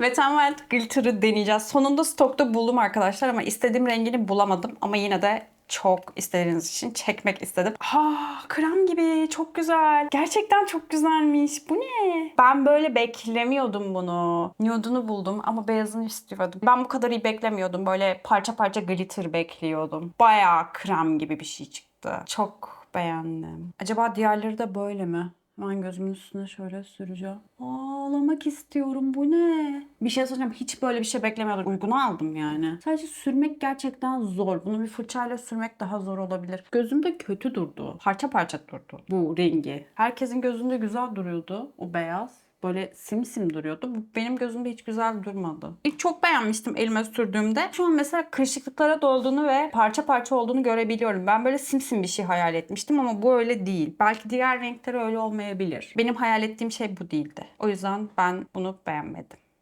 Wet Glitter'ı deneyeceğiz. Sonunda stokta buldum arkadaşlar ama istediğim rengini bulamadım. Ama yine de çok istediğiniz için çekmek istedim. Ah krem gibi çok güzel. Gerçekten çok güzelmiş. Bu ne? Ben böyle beklemiyordum bunu. Nude'unu buldum ama beyazını istiyordum. Ben bu kadar iyi beklemiyordum. Böyle parça parça glitter bekliyordum. Bayağı krem gibi bir şey çıktı. Çok beğendim. Acaba diğerleri de böyle mi? Ben gözümün üstüne şöyle süreceğim. Ağlamak istiyorum. Bu ne? Bir şey söyleyeceğim. Hiç böyle bir şey beklemiyordum. Uygun aldım yani. Sadece sürmek gerçekten zor. Bunu bir fırçayla sürmek daha zor olabilir. Gözümde kötü durdu. Parça parça durdu bu rengi. Herkesin gözünde güzel duruyordu o beyaz. Böyle simsim duruyordu. Bu benim gözümde hiç güzel durmadı. İlk çok beğenmiştim elime sürdüğümde. Şu an mesela kırışıklıklara dolduğunu ve parça parça olduğunu görebiliyorum. Ben böyle simsim bir şey hayal etmiştim ama bu öyle değil. Belki diğer renkleri öyle olmayabilir. Benim hayal ettiğim şey bu değildi. O yüzden ben bunu beğenmedim.